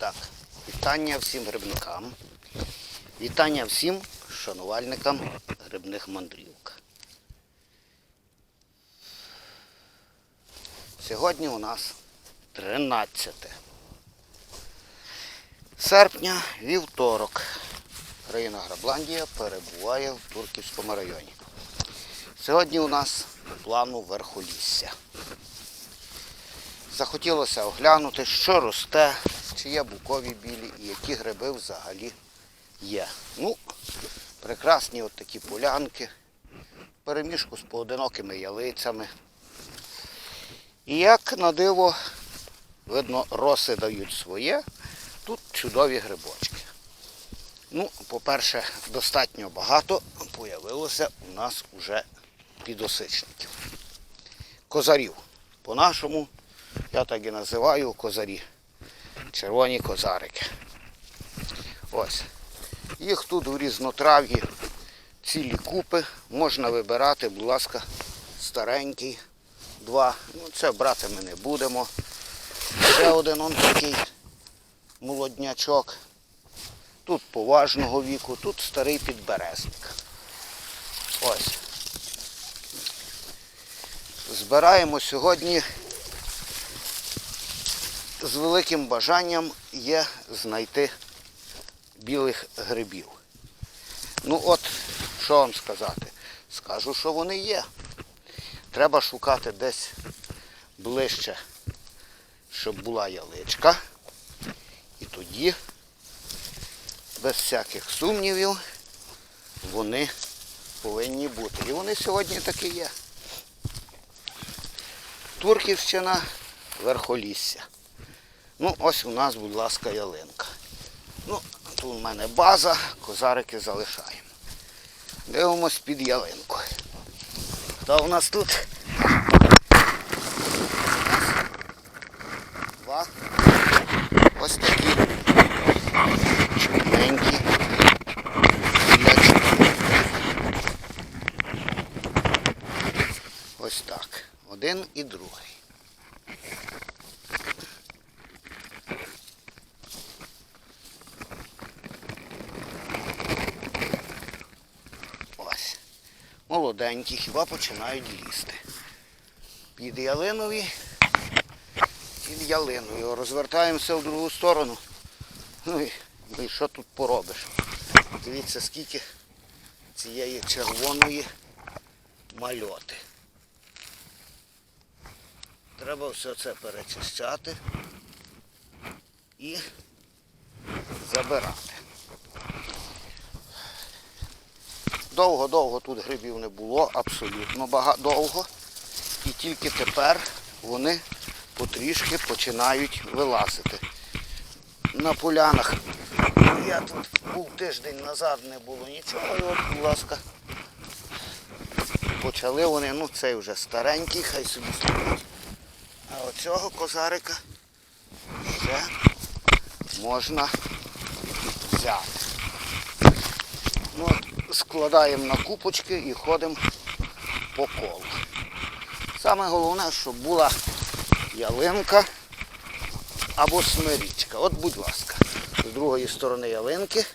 Так, вітання всім грибникам. Вітання всім шанувальникам грибних мандрівок. Сьогодні у нас 13 серпня, вівторок. Країна Грабландія перебуває в Турківському районі. Сьогодні у нас плану верхолісся. Захотілося оглянути, що росте, чи є букові білі і які гриби взагалі є. Ну, прекрасні от такі полянки, переміжку з поодинокими ялицями. І як на диво, видно, роси дають своє, тут чудові грибочки. Ну, по-перше, достатньо багато появилося у нас уже підосичників. Козарів. По-нашому я так і називаю козарі. Червоні козарики. Ось. Їх тут в різнотрав'ї цілі купи. Можна вибирати, будь ласка, старенький. Два. Ну, це брати ми не будемо. Ще один он такий молоднячок. Тут поважного віку, тут старий підберезник. Ось. Збираємо сьогодні з великим бажанням є знайти білих грибів. Ну от, що вам сказати? Скажу, що вони є. Треба шукати десь ближче, щоб була яличка. І тоді, без всяких сумнівів, вони повинні бути. І вони сьогодні таки є. Турківщина, верхолісся. Ну, ось у нас, будь ласка, ялинка. Ну, тут у мене база, козарики залишаємо. Дивимось під ялинкою. Хто у нас тут? Два. Ось такі чорненькі. Ось так. Один і другий. Ось. Молоденькі, хіба починають лізти. Під ялинові, під ялиною. Розвертаємося в другу сторону. Ну і, ну і що тут поробиш? Дивіться, скільки цієї червоної мальоти. Треба все це перечищати і забирати. Довго-довго тут грибів не було, абсолютно багато довго. І тільки тепер вони потрішки починають вилазити. На полянах я тут був тиждень назад, не було нічого, і от, будь ласка, почали вони, ну цей вже старенький, хай собі стоїть. А оцього козарика ще можна взяти. Складаємо на купочки і ходимо по колу. Саме головне, щоб була ялинка або смирічка. От, будь ласка, з другої сторони ялинки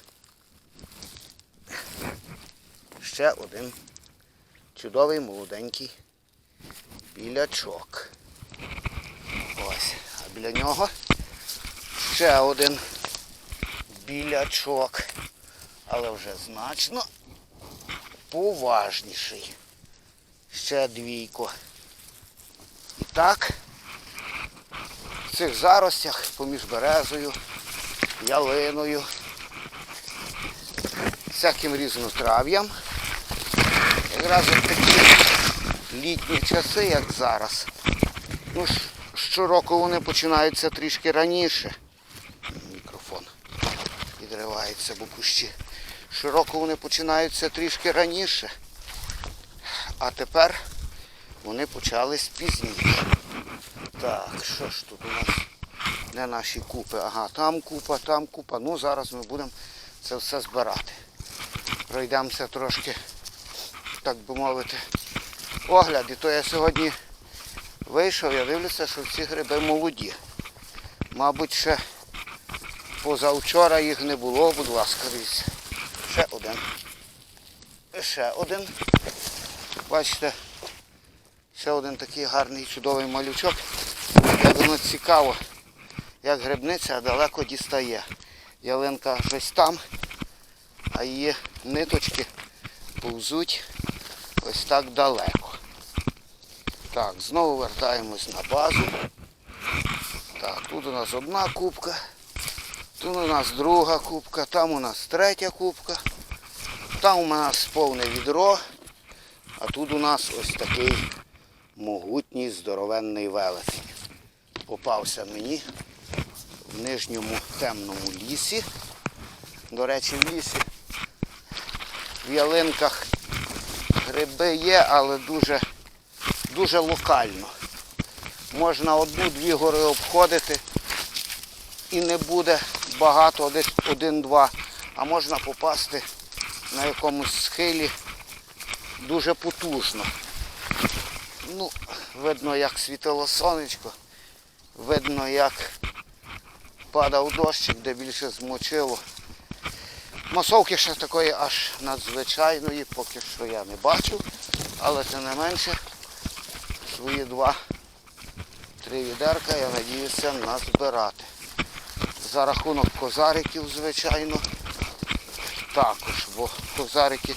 ще один чудовий молоденький білячок. Ось. А біля нього ще один білячок. Але вже значно поважніший. Ще двійко. І так, в цих заростях поміж березою, ялиною, всяким різнотрав'ям. Якраз от такі літні часи, як зараз. Ну, щороку вони починаються трішки раніше. Мікрофон відривається, бо кущі. Щороку вони починаються трішки раніше. А тепер вони почались пізніше. Так, що ж тут у нас? Де наші купи? Ага, там купа, там купа. Ну зараз ми будемо це все збирати. Пройдемося трошки, так би мовити, огляд. І то я сьогодні вийшов, я дивлюся, що всі гриби молоді. Мабуть, ще Позавчора їх не було, будь ласка, дивіться. Ще один. Ще один. Бачите, ще один такий гарний чудовий малючок. Воно цікаво, як грибниця далеко дістає. Ялинка щось там, а її ниточки повзуть ось так далеко. Так, знову вертаємось на базу. Так, тут у нас одна кубка, тут у нас друга кубка, там у нас третя кубка, там у нас повне відро, а тут у нас ось такий могутній здоровенний велетень. Попався мені в нижньому темному лісі. До речі, в лісі в ялинках гриби є, але дуже, дуже локально. Можна одну-дві гори обходити і не буде багато, десь один-два, а можна попасти на якомусь схилі дуже потужно. Ну, видно, як світило сонечко, видно, як падав дощик, де більше змочило. Масовки ще такої аж надзвичайної, поки що я не бачив, але тим не менше свої два-три відерка я надіюся назбирати. За рахунок козариків, звичайно, також, бо козарики,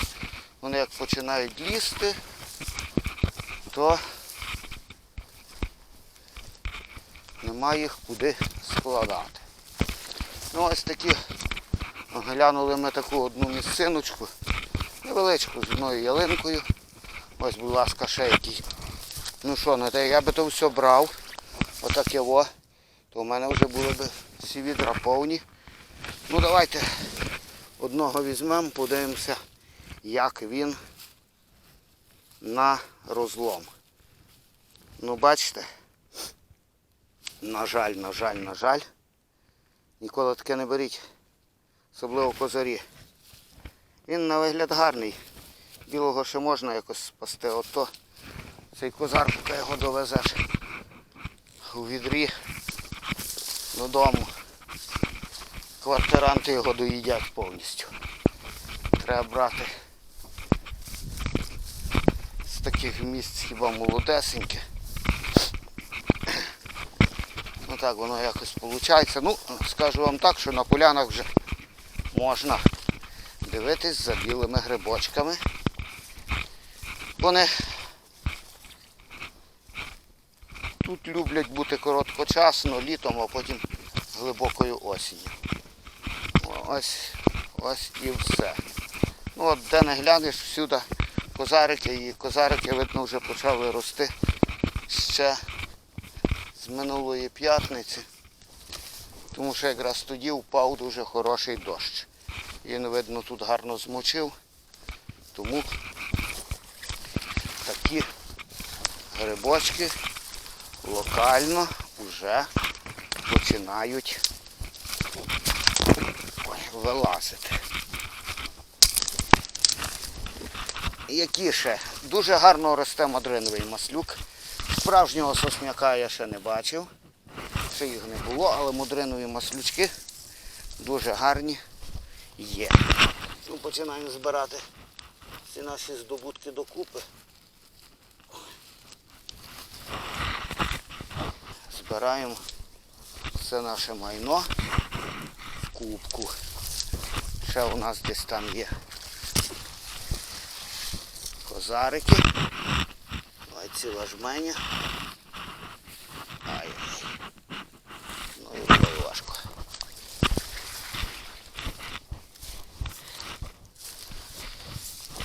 вони як починають лізти, то немає їх куди складати. Ну ось такі Глянули ми таку одну місциночку, невеличку з одною ялинкою. Ось, будь ласка, ще який. Ну що, я би то все брав, отаке во, то в мене вже були б всі відра повні. Ну давайте одного візьмемо, подивимося, як він на розлом. Ну бачите, на жаль, на жаль, на жаль. Ніколи таке не беріть особливо козарі. Він на вигляд гарний. Білого ще можна якось спасти. Ото цей козар, поки його довезеш у відрі додому. Квартиранти його доїдять повністю. Треба брати з таких місць хіба молодесеньке. Ну так воно якось виходить. Ну, скажу вам так, що на полянах вже можна дивитись за білими грибочками. Вони тут люблять бути короткочасно, літом, а потім глибокою осінню. Ось ось і все. Ну от де не глянеш, всюди козарики і козарики, видно, вже почали рости ще з минулої п'ятниці тому що якраз тоді впав дуже хороший дощ. Він, видно, тут гарно змочив, тому такі грибочки локально вже починають вилазити. Які ще? Дуже гарно росте мадриновий маслюк. Справжнього сосняка я ще не бачив ще їх не було, але мудринові маслючки дуже гарні є. Ну, Починаємо збирати ці наші здобутки докупи. Збираємо все наше майно в кубку. Ще у нас десь там є козарики. Ой, ціла жменя. Ай. Ну і було важко.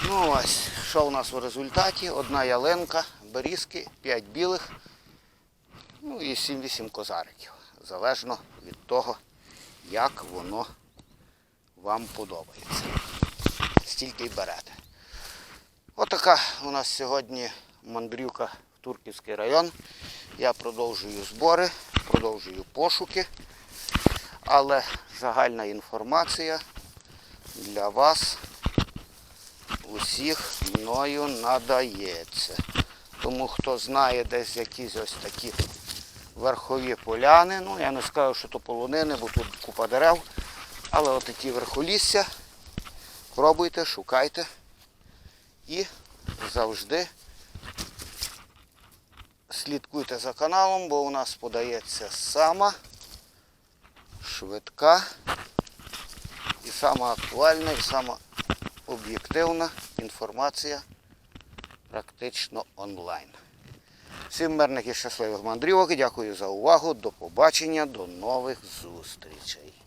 Ну ось, що у нас в результаті? Одна ялинка, берізки, 5 білих, ну і 7-8 козариків. Залежно від того, як воно вам подобається. Стільки й берете. Отака у нас сьогодні мандрівка в Турківський район. Я продовжую збори, продовжую пошуки, але загальна інформація для вас усіх мною надається. Тому хто знає десь якісь ось такі верхові поляни. Ну, я не скажу, що то полонини, бо тут купа дерев. Але от такі верхолісся. Пробуйте, шукайте. І завжди слідкуйте за каналом, бо у нас подається сама швидка і сама актуальна, і сама об'єктивна інформація практично онлайн. Всім мирних і щасливих мандрівок. Дякую за увагу. До побачення, до нових зустрічей.